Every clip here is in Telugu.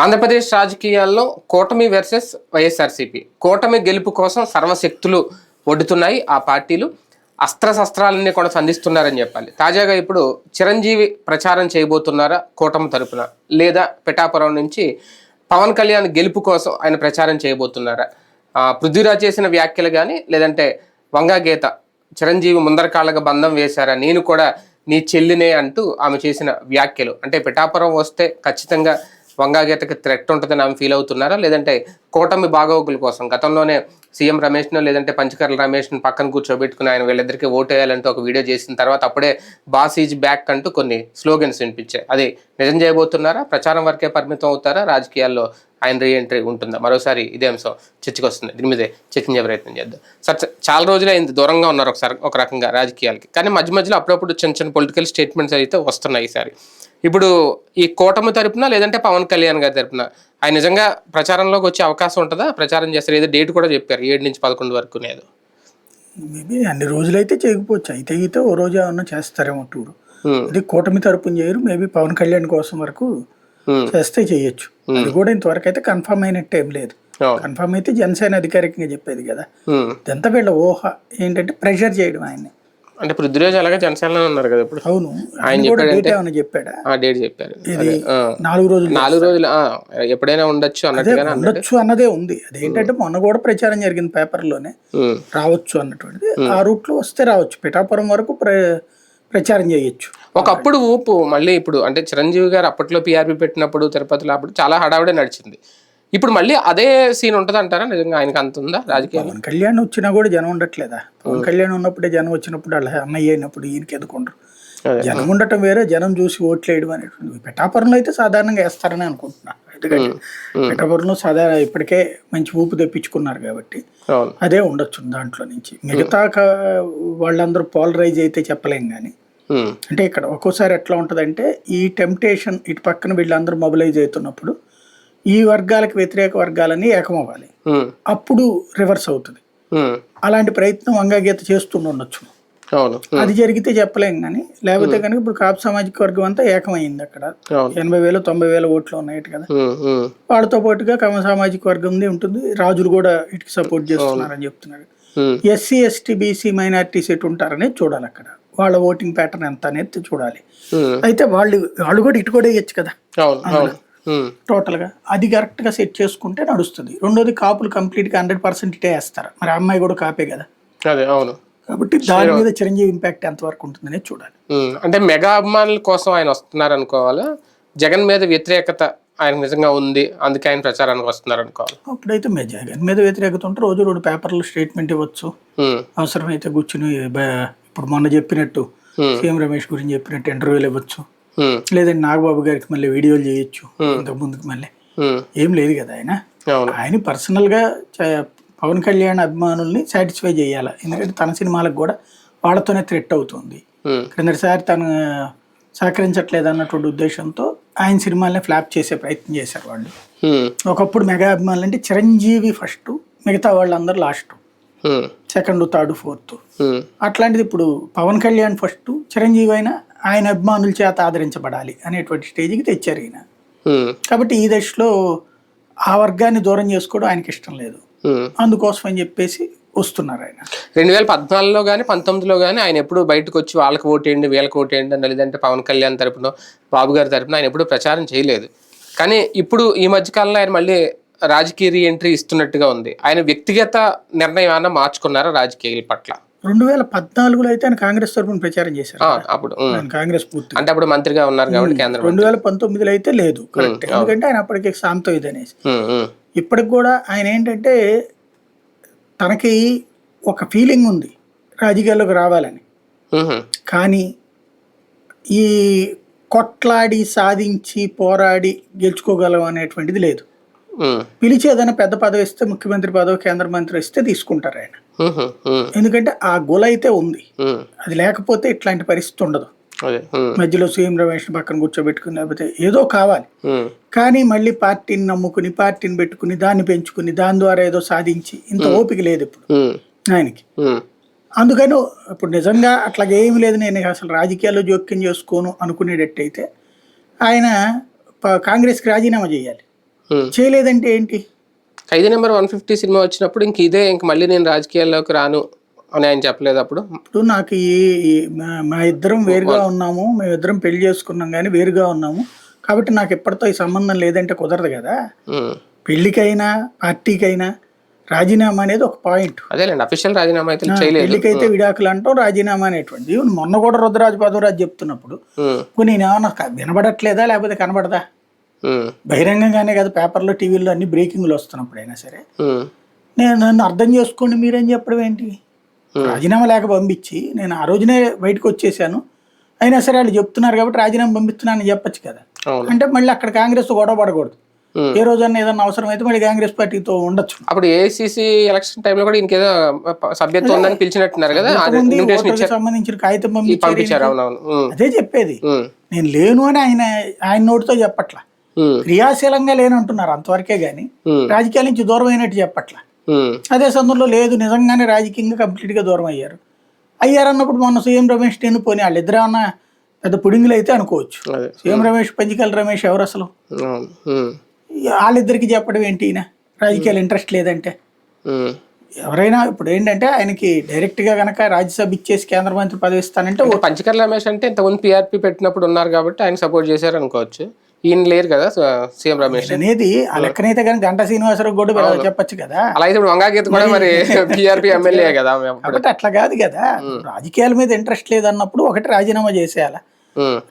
ఆంధ్రప్రదేశ్ రాజకీయాల్లో కూటమి వర్సెస్ వైఎస్ఆర్సీపీ. కూటమి గెలుపు కోసం సర్వశక్తులు ఒడ్డుతున్నాయి ఆ పార్టీలు. అస్త్రశస్త్రాలన్నీ కూడా సంధిస్తున్నారని చెప్పాలి. తాజాగా ఇప్పుడు చిరంజీవి ప్రచారం చేయబోతున్నారా కూటమి తరపున? లేదా పిఠాపురం నుంచి పవన్ కళ్యాణ్ గెలుపు కోసం ఆయన ప్రచారం చేయబోతున్నారా? పృథ్వీరాజ్ చేసిన వ్యాఖ్యలు కానీ లేదంటే వంగాగీత చిరంజీవి ముందరకాళ్ళగా బంధం వేశారా? నేను కూడా నీ చెల్లినే అంటూ ఆమె చేసిన వ్యాఖ్యలు. అంటే పిఠాపురం వస్తే ఖచ్చితంగా వంగాగీతకి థ్రెట్ ఉంటుందని ఆమె ఫీల్ అవుతున్నారా? లేదంటే కూటమి బాగోగుల కోసం గతంలోనే సీఎం రమేష్ను లేదంటే పంచకర్ల రమేష్ను పక్కన కూర్చోబెట్టుకుని ఆయన వీళ్ళిద్దరికీ ఓటు వేయాలంటూ ఒక వీడియో చేసిన తర్వాత అప్పుడే బాస్ ఈజ్ బ్యాక్ అంటూ కొన్ని స్లోగన్స్ వినిపించాయి. అది నిజం చేయబోతున్నారా? ప్రచారం వరకే పరిమితం అవుతారా? రాజకీయాల్లో ఆయన రీ ఎంట్రీ ఉంటుందా? మరోసారి ఇదే అంశం చర్చకొస్తుంది. దీని మీదే చర్చించే ప్రయత్నం చేద్దాం. సార్ చాలా రోజులు అయింది దూరంగా ఉన్నారు ఒకసారి ఒక రకంగా రాజకీయాలకి. కానీ మధ్య మధ్యలో అప్పుడప్పుడు చిన్న చిన్న పొలిటికల్ స్టేట్మెంట్స్ అయితే వస్తున్నాయి ఈసారి. ఇప్పుడు ఈ కూటమి తరపున లేదంటే పవన్ కళ్యాణ్ గారి తరపున ఆయన నిజంగా ప్రచారంలోకి వచ్చే అవకాశం ఉంటుందా? ప్రచారం చేస్తారు. ఏదో డేట్ కూడా చెప్పారు. ఏడు నుంచి పదకొండు వరకు లేదు మేబీ అన్ని రోజులైతే చేయకపోవచ్చు. అయితే అయితే ఓ రోజు ఏమన్నా చేస్తారేమో టూరు. ఇది కూటమి తరపున చేయరు. మేబీ పవన్ కళ్యాణ్ కోసం వరకు. చేస్తే చేయొచ్చు. అది కూడా ఇంతవరకు అయితే కన్ఫర్మ్ అయినట్టు ఏం లేదు. కన్ఫర్మ్ అయితే జనసేన అధికారికంగా చెప్పేది కదా. ఇదంతా వీళ్ళ ఊహ. ఏంటంటే ప్రెషర్ చేయడం ఆయన్ని. అంటే పృథ్వీరాజ్ అలాగే జనసేనలో ఉన్నారు కదా ఇప్పుడు. అవును. ఆయన చెప్పాడా? ఆ డేట్ చెప్పారు ఇది. నాలుగు రోజులు నాలుగు రోజులు ఎప్పుడైనా ఉండొచ్చు అన్నాడు. ఉండొచ్చు అన్నదే ఉంది. అదేంటంటే మొన్న కూడా ప్రచారం జరిగింది పేపర్లోనే. రావచ్చు అన్నటువంటిది. ఆ రూట్లో వస్తే రావచ్చు. పిఠాపురం వరకు ప్ర ప్రచారం చేయొచ్చు. ఒకప్పుడు ఊపు మళ్ళీ ఇప్పుడు అంటే చిరంజీవి గారు అప్పట్లో పిఆర్పి పెట్టినప్పుడు తిరుపతిలో అప్పుడు చాలా హడావుడే నడిచింది. ఇప్పుడు మళ్ళీ అదే సీన్ ఉంటుంది అంటారా? నిజంగా ఆయనకి అంత ఉందా? రాజకీయాలు? పవన్ కళ్యాణ్ వచ్చినా కూడా జనం ఉండట్లేదా? పవన్ కళ్యాణ్ ఉన్నప్పుడే జనం వచ్చినప్పుడు అలా అన్నయ్య అయినప్పుడు ఈయనకి ఎదుకుంటారు అదే. జనం ఉండటం వేరే జనం చూసి ఓట్లు వేయడం అనేటువంటి పిఠాపురంలో అయితే సాధారణంగా వేస్తారని అనుకుంటున్నా. ఎందుకంటే పిఠాపురంలో సాధారణ ఇప్పటికే మంచి ఊపు తెప్పించుకున్నారు కాబట్టి అదే ఉండొచ్చు దాంట్లో నుంచి. మిగతా వాళ్ళందరూ పోలరైజ్ అయితే చెప్పలేం కానీ అంటే ఇక్కడ ఒక్కోసారి ఎట్లా ఉంటుందంటే ఈ టెంప్టేషన్ ఇటు పక్కన వీళ్ళందరూ మొబిలైజ్ అవుతున్నప్పుడు ఈ వర్గాలకు వ్యతిరేక వర్గాలన్నీ ఏకమవ్వాలి. అప్పుడు రివర్స్ అవుతుంది. అలాంటి ప్రయత్నం చేస్తుండొచ్చు అవును. ఉమ్, అది జరిగితే చెప్పలేం కానీ లేకపోతే కనుక ఇప్పుడు కాపు సామాజిక వర్గం అంతా ఏకమైంది అక్కడ. ఎనభై వేలు తొంభై వేల ఓట్లు ఉన్నాయి కదా. వాళ్ళతో పాటుగా కమ సామాజిక వర్గంది ఉంటుంది. రాజులు కూడా ఇటుకి సపోర్ట్ చేస్తున్నారని చెప్తున్నారు. ఎస్సీ ఎస్టీ బీసీ మైనారిటీస్ ఎటు ఉంటారనేది చూడాలి అక్కడ. వాళ్ళ ఓటింగ్ ప్యాటర్న్ ఎంత అనేది చూడాలి. అయితే వాళ్ళు వాళ్ళు కూడా ఇటు కూడా వేయచ్చు కదా. టోటల్గా అది కరెక్ట్గా సెట్ చేసుకుంటే నడుస్తుంది. రెండోది కాపులు కంప్లీట్గా హండ్రెడ్ పర్సెంట్ ఇటే వేస్తారు. మరి అమ్మాయి కూడా కాపే కదా. అదే అవును. కాబట్టి దాని మీద చిరంజీవి ఇంపాక్ట్ ఎంతవరకు ఉంటుందనేది చూడాలి. ఉమ్, అంటే మెగా అభిమానుల కోసం ఆయన వస్తున్నారు అనుకోవాలా జగన్ మీద వ్యతిరేకత ఆయన నిజంగా ఉంది అందుకే ఆయన ప్రచారానికి వస్తున్నారు అనుకోవాలి అప్పుడైతే మే జగన్ మీద వ్యతిరేకత ఉంటే రోజు రెండు పేపర్లు స్టేట్మెంట్ ఇవ్వచ్చు. ఉమ్, అవసరమైతే కూర్చుని ఇప్పుడు మొన్న చెప్పినట్టు Hmm. సీఎం రమేష్ గురించి చెప్పినట్టు ఇంటర్వ్యూలు ఇవ్వచ్చు. లేదంటే నాగబాబు గారికి మళ్ళీ వీడియోలు చేయొచ్చు ఇంతకు ముందుకు మళ్ళీ. ఏం లేదు కదా ఆయన. ఆయన పర్సనల్గా చ- పవన్ కళ్యాణ్ అభిమానుల్ని సాటిస్ఫై చేయాలి? ఎందుకంటే తన సినిమాలకు కూడా వాళ్ళతోనే థ్రెట్ అవుతుంది. క్రిందటిసారి తను సహకరించట్లేదు అన్నటువంటి ఉద్దేశంతో ఆయన సినిమాల్ని ఫ్లాప్ చేసే ప్రయత్నం చేశారు వాళ్ళు. ఒకప్పుడు మెగా అభిమానులు అంటే చిరంజీవి ఫస్ట్ మిగతా వాళ్ళందరూ లాస్ట్. Second third fourth. అట్లాంటిది ఇప్పుడు పవన్ కళ్యాణ్ ఫస్ట్ చిరంజీవి అయినా ఆయన అభిమానుల చేత ఆదరించబడాలి అనేటువంటి స్టేజ్కి తెచ్చారు ఈయన. కాబట్టి ఈ దశలో ఆ వర్గాన్ని దూరం చేసుకోవడం ఆయనకి ఇష్టం లేదు. అందుకోసం అని చెప్పేసి వస్తున్నారు ఆయన. రెండు వేల పద్నాలుగులో కానీ పంతొమ్మిదిలో కానీ ఆయన ఎప్పుడు బయటకు వచ్చి వాళ్ళకి ఓటేయండి వీళ్ళకి ఓటేయండి అని లేదంటే పవన్ కళ్యాణ్ తరపున బాబు గారి తరపున ఆయన ఎప్పుడు ప్రచారం చేయలేదు. కానీ ఇప్పుడు ఈ మధ్య కాలంలో ఆయన మళ్ళీ రాజకీయ రీ ఎంట్రీ ఇస్తున్నట్టుగా ఉంది. ఆయన వ్యక్తిగత నిర్ణయం ఏమైనా మార్చుకున్నారా రాజకీయాల పట్ల? రెండు వేల పద్నాలుగులో అయితే ఆయన కాంగ్రెస్ తరఫున ప్రచారం చేశారు అప్పుడు కాంగ్రెస్ పూర్తి అంటే అప్పుడు మంత్రిగా ఉన్నారు కాబట్టి కేంద్ర రెండు వేల పంతొమ్మిదిలో అయితే లేదు కరెక్ట్. ఎందుకంటే ఆయన అప్పటికి సాంతో ఇదనేసి ఉమ్, ఉమ్, ఇప్పటికి కూడా ఆయన ఏంటంటే తనకి ఒక ఫీలింగ్ ఉంది రాజకీయాల్లోకి రావాలని. కానీ ఈ కొట్లాడి సాధించి పోరాడి గెలుచుకోగలం అనేటువంటిది లేదు. పిలిచి ఏదైనా పెద్ద పదవి ఇస్తే ముఖ్యమంత్రి పదవి కేంద్ర మంత్రి ఇస్తే తీసుకుంటారు ఆయన. ఎందుకంటే ఆ గుల అయితే ఉంది. అది లేకపోతే ఇట్లాంటి పరిస్థితి ఉండదు. మధ్యలో సీఎం రమేష్ పక్కన కూర్చోబెట్టుకుని లేకపోతే ఏదో కావాలి. కానీ మళ్ళీ పార్టీని నమ్ముకుని పార్టీని పెట్టుకుని దాన్ని పెంచుకుని దాని ద్వారా ఏదో సాధించి ఇంత ఓపిక లేదు ఇప్పుడు ఆయనకి. అందుకని ఇప్పుడు నిజంగా అట్లాగే ఏమి లేదు. నేను అసలు రాజకీయాల్లో జోక్యం చేసుకోను అనుకునేటట్టయితే ఆయన కాంగ్రెస్కి రాజీనామా చేయాలి. చేయలేదంటే ఏంటి? Khaidi number one fifty cinema వచ్చినప్పుడు ఇంక ఇదే ఇంక మళ్ళీ నేను రాజకీయాల్లోకి రాను అని ఆయన చెప్పలేదు అప్పుడు. ఇప్పుడు నాకు ఈ మా- ఇద్దరం వేరుగా ఉన్నాము మేమిద్దరం పెళ్ళి చేసుకున్నాం కానీ వేరుగా ఉన్నాము. కాబట్టి నాకు ఎప్పటితో ఈ సంబంధం లేదంటే కుదరదు కదా. పెళ్ళికైనా పార్టీకైనా రాజీనామా అనేది ఒక పాయింట్. అదేలేండి అఫీషియల్ రాజీనామా అయితే పెళ్ళికైతే విడాకులు అంటాం రాజీనామా అనేటువంటిది. మొన్న కూడా రుద్రరాజు పదవరాజు చెప్తున్నప్పుడు నేను ఏమన్నా వినబడట్లేదా లేకపోతే కనబడదా. బహిరంగంగానే కదా పేపర్లో టీవీల్లో అన్ని బ్రేకింగ్లు వస్తున్నప్పుడు అయినా సరే ఉమ్. నేను నన్ను అర్థం చేసుకోండి మీరేం చెప్పడం ఏంటి? రాజీనామా లేక పంపించి నేను ఆ రోజునే బయటకు వచ్చేసాను. అయినా సరే వాళ్ళు చెప్తున్నారు కాబట్టి రాజీనామా పంపిస్తున్నానని చెప్పొచ్చు కదా. అంటే మళ్ళీ అక్కడ కాంగ్రెస్ గొడవ పడకూడదు. ఏ రోజన్నా ఏదన్నా అవసరం అయితే మళ్ళీ కాంగ్రెస్ పార్టీతో ఉండొచ్చు. అప్పుడు ఏఐసిసి ఎలక్షన్ టైంలో కూడా ఇంకేదో సభ్యత్వం ఉందని పిలిచినట్టున్నారు కదా. సంబంధించిన కాగితం పంపించారు. అదే చెప్పేది. నేను లేను అని ఆయన ఆయన నోటితో చెప్పట్లా. క్రియాశీలంగా లేనంటున్నారు అంతవరకే గాని. రాజకీయాల నుంచి దూరం అయినట్టు చెప్పట్లా. అదే సందర్భంలో లేదు నిజంగానే రాజకీయంగా కంప్లీట్గా దూరం అయ్యారు అయ్యారన్నప్పుడు మొన్న సీఎం రమేష్ నేను పోనీ వాళ్ళిద్దరు అన్న పెద్ద పుడింగులు అయితే అనుకోవచ్చు సీఎం రమేష్ పంచికల్ రమేష్ ఎవరు అసలు. వాళ్ళిద్దరికి చెప్పడం ఏంటి ఈయన? రాజకీయాలు ఇంట్రెస్ట్ లేదంటే. ఎవరైనా ఇప్పుడు ఏంటంటే ఆయనకి డైరెక్ట్గా గనక రాజ్యసభ ఇచ్చేసి కేంద్ర మంత్రి పదవి ఇస్తానంటే అంటే పంచకర్ల రమేష్ అంటే ఇంతకుముందు పిఆర్పి పెట్టినప్పుడు ఉన్నారు కాబట్టి ఆయన సపోర్ట్ చేశారు అనుకోవచ్చు ఈయన లేరు కదా సీఎం రమేష్. అనేది ఆ లెక్కనైతే కానీ గంటా శ్రీనివాసరావు కూడా చెప్పొచ్చు కదా. అలా అయితే ఇప్పుడు వంగా గీత కూడా మరి పిఆర్పి ఎమ్మెల్యే కదా. కాబట్టి అట్లా కాదు కదా. రాజకీయాల మీద ఇంట్రెస్ట్ లేదన్నప్పుడు ఒకటి రాజీనామా చేసేయాలి.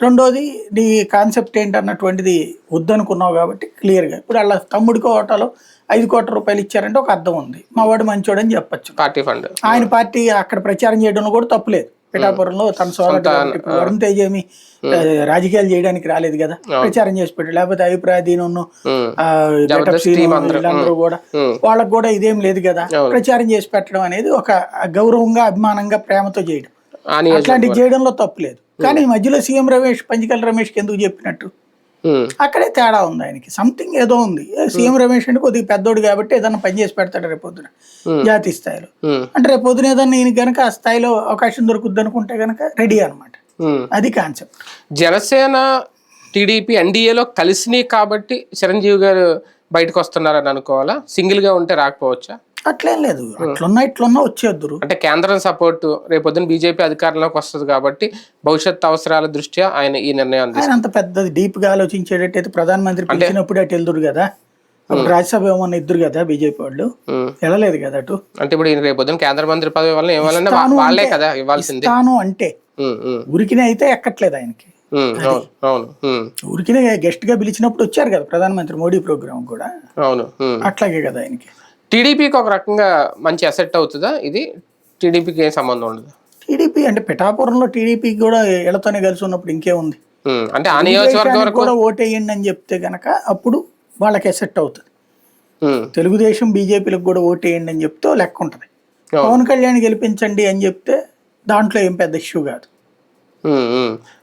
రెండోది నీ కాన్సెప్ట్ ఏంటన్నటువంటిది వద్దనుకున్నావు కాబట్టి క్లియర్గా. ఇప్పుడు వాళ్ళ తమ్ముడి కోటలో ఐదు కోట్ల రూపాయలు ఇచ్చారంటే ఒక అర్థం ఉంది. మా వాడు మంచోడు అని చెప్పొచ్చు. Party fund. ఆయన పార్టీ అక్కడ ప్రచారం చేయడంలో కూడా తప్పులేదు పిఠాపురంలో తన సోదరుడు ఇప్పుడు వరుణ్ తేజ్ ఏమి రాజకీయాలు చేయడానికి రాలేదు కదా. ప్రచారం చేసి పెట్టాడు. లేకపోతే అభిప్రాయ దీనును ఉమ్. ఆ, గెటప్ సీను వీళ్ళందరూ కూడా. వాళ్ళకు కూడా ఇదేం లేదు కదా. ప్రచారం చేసి పెట్టడం అనేది ఒక గౌరవంగా అభిమానంగా ప్రేమతో చేయడం. అట్లాంటివి చేయడంలో తప్పు లేదు. కానీ మధ్యలో సీఎం రమేష్ పంచకల్ రమేష్కి ఎందుకు చెప్పినట్టు. అక్కడే తేడా ఉంది ఆయనకి. సంథింగ్ ఏదో ఉంది. ఏ సీఎం రమేష్ అంటే కొద్దిగా పెద్దోడు కాబట్టి ఏదైనా పని చేసి పెడతాడు రేపు పొద్దున. జాతీయ స్థాయిలో. అంటే రేపు పొద్దున ఏదన్నా ఈయన కనుక ఆ స్థాయిలో అవకాశం దొరుకుద్ది అనుకుంటే కనుక రెడీ అనమాట. అది కాన్సెప్ట్ జనసేన టీడీపీ ఎన్డీఏలో కలిసినాయి కాబట్టి చిరంజీవి గారు బయటకు వస్తున్నారని అనుకోవాలా? సింగిల్గా ఉంటే రాకపోవచ్చా? అట్లేం లేదు. అట్లున్నా ఇట్లున్నా వచ్చేద్దరు. అంటే కేంద్రం సపోర్ట్ రేపొద్దున బీజేపీ అధికారంలోకి వస్తుంది కాబట్టి భవిష్యత్ అవసరాల దృష్ట్యా ఆయన ఈ నిర్ణయం ఆయన అంత పెద్దది డీప్గా ఆలోచించేటట్టయితే ప్రధానమంత్రి పిలిచినప్పుడు అటు వెళ్దురు కదా. అప్పుడు రాజ్యసభ ఏమన్నా ఇద్దరు కదా బీజేపీ వాళ్ళు. వెళ్ళలేదు కదా అటు? అంటే ఇప్పుడు ఈయన రేపొద్దున కేంద్ర మంత్రి పదవి వల్ల వాళ్ళే కదా ఇవ్వాల్సింది. తాను అంటే ఉరికినే అయితే ఎక్కట్లేదు ఆయనకి. ఊరికినే గెస్ట్గా పిలిచినప్పుడు వచ్చారు కదా ప్రధానమంత్రి మోడీ ప్రోగ్రామ్ కూడా. అట్లాగే కదా ఆయనకి. టీడీపీకి ఒక రకంగా మంచి అసెట్ అవుతుందా? ఇది టీడీపీకి ఏం సంబంధం ఉండదు. టీడీపీ అంటే పిఠాపురంలో టీడీపీ కూడా ఇళ్ళతోనే కలిసి ఉన్నప్పుడు ఇంకేముంది ఉమ్, అంటే ఆ నియోజకవర్గం వరకు కూడా ఓటేయండి అని చెప్తే గనక అప్పుడు వాళ్ళకి ఎసెట్ అవుతుంది. తెలుగుదేశం బీజేపీలకు కూడా ఓటేయండి అని చెప్తే లెక్క ఉంటుంది. పవన్ కళ్యాణ్ గెలిపించండి అని చెప్తే దాంట్లో ఏం పెద్ద ఇష్యూ కాదు.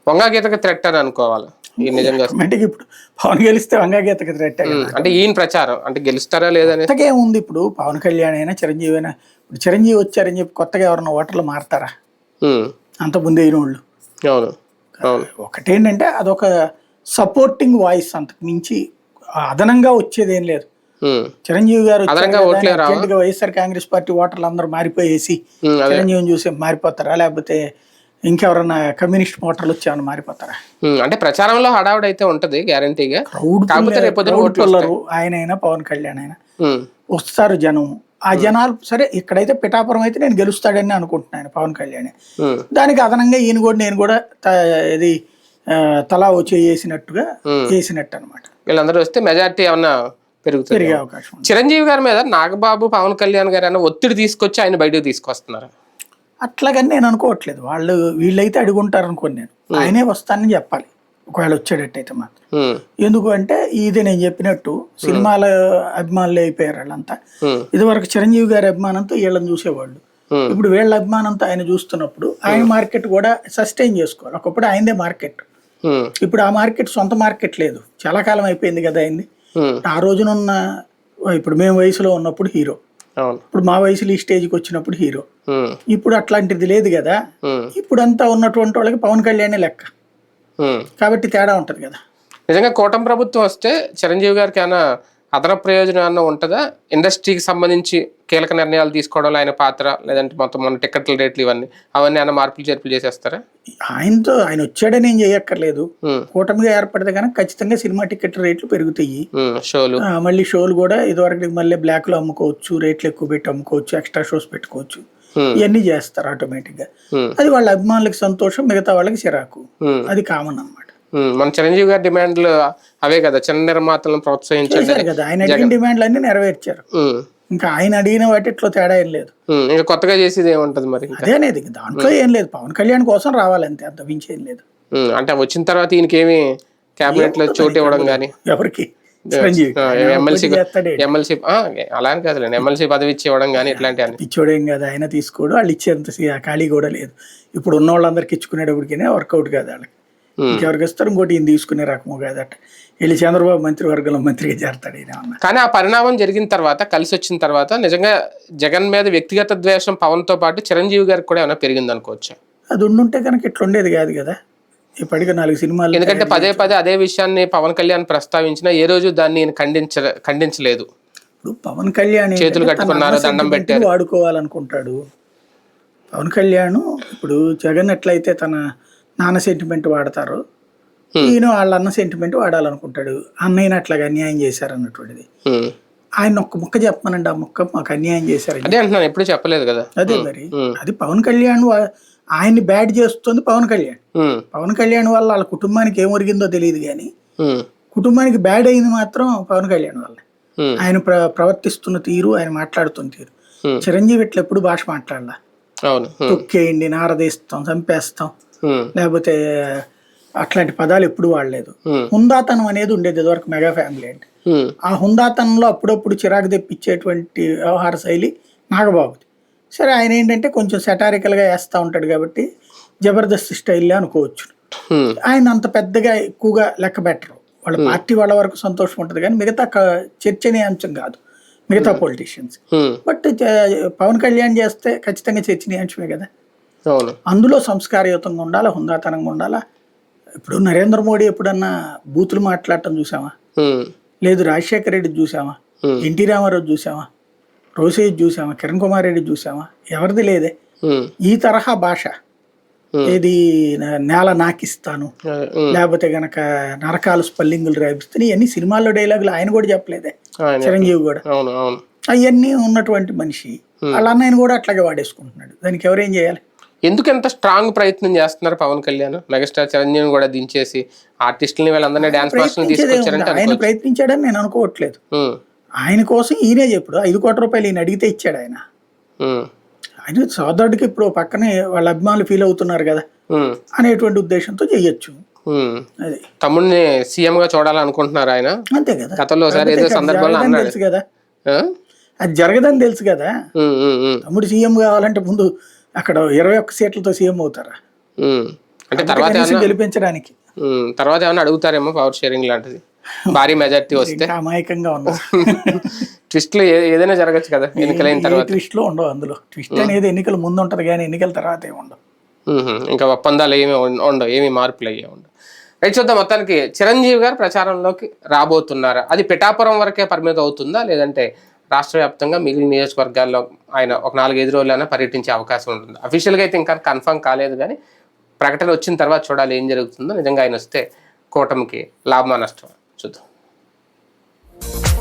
వంగా గీతకి థ్రెట్ అని అనుకోవాలి? ఇప్పుడు పవన్ గెలిస్తే ఉమ్, అంటే ఈయన ప్రచారం అంటే గెలుస్తారా లేదని ఉంది ఇప్పుడు? పవన్ కళ్యాణ్ అయినా చిరంజీవి అయినా ఇప్పుడు చిరంజీవి వచ్చారని చెప్పి కొత్తగా ఎవరైనా ఓటర్లు మారతారా? అంత ముందే అయిన వాళ్ళు. అవును. అవును. ఒకటేంటంటే అదొక సపోర్టింగ్ వాయిస్ అంతకు మించి అదనంగా వచ్చేది ఏం లేదు చిరంజీవి గారు వైఎస్ఆర్ కాంగ్రెస్ పార్టీ ఓటర్లు అందరూ మారిపోయేసి చిరంజీవిని చూసి మారిపోతారా? లేకపోతే ఇంకెవరన్నా కమ్యూనిస్ట్ ఓటర్లు వచ్చామని మారిపోతారా? అంటే ప్రచారంలో హడావుడి అయితే ఉంటది గ్యారంటీగా క్రౌడ్ ఆయన అయినా పవన్ కళ్యాణ్ అయినా. వస్తారు జనం. ఆ జనాలు సరే ఇక్కడైతే పిఠాపురం అయితే నేను గెలుస్తాడని అనుకుంటున్నాను పవన్ కళ్యాణ్. దానికి అదనంగా ఈయన కూడా నేను కూడా ఇది తలా వచ్చి వేసినట్టుగా వేసినట్టు అనమాట వీళ్ళందరూ వస్తే మెజారిటీ ఏమన్నా పెరుగుతుంది. పెరిగే అవకాశం చిరంజీవి గారి మీద నాగబాబు పవన్ కళ్యాణ్ గారు అన్న ఒత్తిడి తీసుకొచ్చి ఆయన బయటకు తీసుకొస్తున్నారు? అట్లాగని నేను అనుకోవట్లేదు. వాళ్ళు వీళ్ళైతే అడుగుంటారు అనుకోని నేను ఆయనే వస్తానని చెప్పాలి. ఒకవేళ వచ్చేటట్టయితే మాత్రం. ఎందుకు అంటే ఇది నేను చెప్పినట్టు సినిమాల అభిమానులు అయిపోయారు వాళ్ళంతా. ఉమ్, ఇదివరకు చిరంజీవి గారి అభిమానంతో వీళ్ళని చూసేవాళ్ళు. ఇప్పుడు వీళ్ళ అభిమానంతో ఆయన చూస్తున్నప్పుడు ఆయన మార్కెట్ కూడా సస్టైన్ చేసుకోవాలి. ఒకప్పుడు ఆయనదే మార్కెట్. ఇప్పుడు ఆ మార్కెట్ సొంత మార్కెట్ లేదు. చాలా కాలం అయిపోయింది కదా అయింది ఉమ్, ఆ రోజునున్న ఇప్పుడు మేము వయసులో ఉన్నప్పుడు హీరో. ఇప్పుడు మా వయసులో ఈ స్టేజ్కి వచ్చినప్పుడు హీరో. ఇప్పుడు అట్లాంటిది లేదు కదా. ఉమ్, ఇప్పుడంతా ఉన్నటువంటి వాళ్ళకి పవన్ కళ్యాణే లెక్క. కాబట్టి తేడా ఉంటుంది కదా. నిజంగా కూటమి ప్రభుత్వం వస్తే చిరంజీవి గారికి ఏమైనా అదనపు ప్రయోజనం ఉంటుందా? ఇండస్ట్రీకి సంబంధించి కీలక నిర్ణయాలు తీసుకోవడంలో ఆయన పాత్ర లేదంటే మొత్తం మన టికెట్ల రేట్లు ఇవన్నీ అవన్నీ ఏమైనా మార్పులు చేర్పులు చేసేస్తారా? ఆయనతో ఆయన వచ్చాడని ఏం చేయక్కర్లేదు. కూటమిగా ఏర్పడితే కనుక ఖచ్చితంగా సినిమా టికెట్ రేట్లు పెరుగుతాయి. షోలు. మళ్ళీ షోలు కూడా ఇదివరకు మళ్ళీ బ్లాక్లో అమ్ముకోవచ్చు రేట్లు ఎక్కువ పెట్టి అమ్ముకోవచ్చు ఎక్స్ట్రా షోస్ పెట్టుకోవచ్చు. ఇవన్నీ చేస్తారు ఆటోమేటిక్గా అది వాళ్ళ అభిమానులకు సంతోషం మిగతా వాళ్ళకి చిరాకు. అది కామన్ అన్నమాట. ఉమ్. మన చిరంజీవి గారి డిమాండ్లు అవే కదా చిన్న నిర్మాతలను ప్రోత్సహించండి చేశారు కదా ఆయన అడిగిన డిమాండ్లు అన్ని నెరవేర్చారు ఇంకా ఆయన అడిగిన వాటిట్లో తేడా ఏం లేదు. ఇంకా కొత్తగా చేసేది ఏముంటది మరి అదే అనేది దాంట్లో ఏం లేదు. పవన్ కళ్యాణ్ కోసం రావాలంతే అంత మించి ఏం లేదు. అంటే వచ్చిన తర్వాత ఈయనకేమి క్యాబినెట్లో చోటు ఇవ్వడం కానీ ఎవరికి? ఎమ్మెల్సీ అలా అని కాదులేండి ఎమ్మెల్సీ పదవి ఇచ్చి ఇవ్వడం కానీ ఇట్లాంటివి అని పిచ్చోడేం కదా. ఆయన తీసుకోడు. వాళ్ళు ఇచ్చేంత ఖాళీ కూడా లేదు. ఇప్పుడు ఉన్న వాళ్ళందరికి ఇచ్చుకునేటప్పటికీ వర్కౌట్ కాదు వాళ్ళకి. ఉమ్. ఇంకెవరికి ఇస్తారు? ఇంకోటి ఈయన తీసుకునే రకము కాదట వెళ్ళి చంద్రబాబు మంత్రివర్గంలో మంత్రిగా చేరతాడు ఈయన కానీ ఆ పరిణామం జరిగిన తర్వాత కలిసి వచ్చిన తర్వాత నిజంగా జగన్ మీద వ్యక్తిగత ద్వేషం పవన్తో పాటు చిరంజీవి గారికి కూడా ఏమైనా పెరిగింది అనుకోవచ్చు అది ఉండుంటే కనుక ఇట్లా ఉండేది కాదు కదా. ఇప్పటికే నాలుగు సినిమాలు ఎందుకంటే పదే పదే అదే విషయాన్ని పవన్ కళ్యాణ్ ప్రస్తావించిన ఏ రోజు దాన్ని ఖండించ ఖండించలేదు. ఇప్పుడు పవన్ కళ్యాణ్ చేతులు కట్టుకున్నారు, దండం ని వాడుకోవాలనుకుంటాడు. పవన్ కళ్యాణ్ ఇప్పుడు జగన్ ఎట్లయితే తన నాన్న సెంటిమెంట్ వాడతారో ఈయన వాళ్ళ అన్న సెంటిమెంట్ వాడాలనుకుంటాడు. అన్నయ్యని అట్లాగా అన్యాయం చేశారు అన్నటువంటిది. ఆయన ఒక్క ముక్క చెప్పమనండి ఆ ముక్క మాకు అన్యాయం చేశారని. అదే అంటున్నాను ఎప్పుడు చెప్పలేదు కదా. అదే మరి. అది పవన్ కళ్యాణ్ ఆయన్ని బ్యాడ్ చేస్తుంది పవన్ కళ్యాణ్. పవన్ కళ్యాణ్ వల్ల వాళ్ళ కుటుంబానికి ఏం ఒరిగిందో తెలియదు కానీ కుటుంబానికి బ్యాడ్ అయింది మాత్రం పవన్ కళ్యాణ్ వల్ల. ఆయన ప్ర ప్రవర్తిస్తున్న తీరు ఆయన మాట్లాడుతున్న తీరు. చిరంజీవి ఇట్లా ఎప్పుడు భాష మాట్లాడాల? తొక్కేయండి నారదీస్తాం చంపేస్తాం. లేకపోతే అట్లాంటి పదాలు ఎప్పుడు వాడలేదు. హుందాతనం అనేది ఉండేది ఇదివరకు మెగా ఫ్యామిలీ అంటే. ఆ హుందాతనంలో అప్పుడప్పుడు చిరాకు తెప్పించేటువంటి వ్యవహార శైలి నాగబాబుది. సరే ఆయన ఏంటంటే కొంచెం సెటారికల్గా వేస్తూ ఉంటాడు కాబట్టి జబర్దస్త్ స్టైల్లో అనుకోవచ్చు. ఆయన అంత పెద్దగా ఎక్కువగా లెక్క పెట్టరు. వాళ్ళ పార్టీ వాళ్ళ వరకు సంతోషం ఉంటుంది కానీ మిగతా చర్చనీయాంశం కాదు. మిగతా పొలిటీషియన్స్ బట్ పవన్ కళ్యాణ్ చేస్తే ఖచ్చితంగా చర్చనీయాంశమే కదా. అందులో సంస్కారయుతంగా ఉండాలా హుందాతనంగా ఉండాలా? ఇప్పుడు నరేంద్ర మోడీ ఎప్పుడన్నా బూతులు మాట్లాడటం చూసామా ఉమ్, లేదు రాజశేఖర రెడ్డి చూసామా Hmm. ఎన్టీ రామారావు చూసామా రోసేజ్ చూసామా కిరణ్ కుమార్ రెడ్డి చూసామా ఎవరిది లేదే. ఈ తరహా భాష. ఏది నేల నాకిస్తాను. లేకపోతే గనక నరకాలు స్పల్లింగులు రాయిస్తాను ఇవన్నీ సినిమాల్లో డైలాగులు ఆయన కూడా చెప్పలేదే. చిరంజీవి కూడా. అవును అవును. అవన్నీ ఉన్నటువంటి మనిషి. వాళ్ళ అన్నయ్యని కూడా అట్లాగే వాడేసుకుంటున్నాడు. దానికి ఎవరేం చేయాలి? ఎందుకు ఎంత స్ట్రాంగ్ ప్రయత్నం చేస్తున్నారు పవన్ కళ్యాణ్? మెగాస్టార్ చిరంజీవి కూడా దించేసి ఆర్టిస్టులని వీళ్ళందరినీ డాన్స్ మాస్టర్ని. తీసుకొచ్చారంటే ఆయన. ప్రయత్నించాడని నేను అనుకోవట్లేదు. ఆయన కోసం ఈయనే చెప్పుడు ఐదు కోట్ల రూపాయలు ఈయన అడిగితే ఇచ్చాడు ఆయన. ఆయన సోదరుడికి ఇప్పుడు పక్కనే వాళ్ళ అభిమానులు ఫీల్ అవుతున్నారు కదా అనేటువంటి ఉద్దేశంతో చెయ్యొచ్చు ఉమ్. అది. తమ్ముడిని సీఎం గా చూడాలనుకుంటున్నారు ఆయన. అంతే కదా. గతంలో ఏదో సందర్భంలో అన్నాడు. తెలుసు కదా? అది జరగదని తెలుసు కదా. తమ్ముడు సీఎం కావాలంటే ముందు అక్కడ ఇరవై ఒక్క సీట్లతో సీఎం అవుతారా. అంటే తర్వాత గెలిపించడానికి. తర్వాత ఏమన్నా అడుగుతారేమో పవర్ షేరింగ్ లాంటిది. భారీ మెజార్టీ వస్తే. అమాయకంగా ఉన్నారు ట్విస్ట్లు ఏదైనా జరగచ్చు కదా ఎన్నికలైన తర్వాత. ట్విస్ట్లో ఉండవు అందులో. ట్విస్ట్ అనేది ఎన్నికల ముందు ఉంటది కానీ ఎన్నికల తర్వాత ఏమి ఉండవు. ఇంకా ఒప్పందాలు ఏమి ఉండవు ఏమి మార్పులు అయ్యే ఉండవు. రైట్ చూద్దాం మొత్తానికి చిరంజీవి గారు ప్రచారంలోకి రాబోతున్నారా? అది పిఠాపురం వరకే పరిమితం అవుతుందా? లేదంటే రాష్ట్ర వ్యాప్తంగా మిగిలిన నియోజకవర్గాల్లో ఆయన ఒక నాలుగైదు రోజులైనా పర్యటించే అవకాశం ఉంటుంది? అఫీషియల్గా అయితే ఇంకా కన్ఫర్మ్ కాలేదు కానీ ప్రకటన వచ్చిన తర్వాత చూడాలి ఏం జరుగుతుందో. నిజంగా ఆయన వస్తే కూటమికి లాభమా నష్టం ちょっと。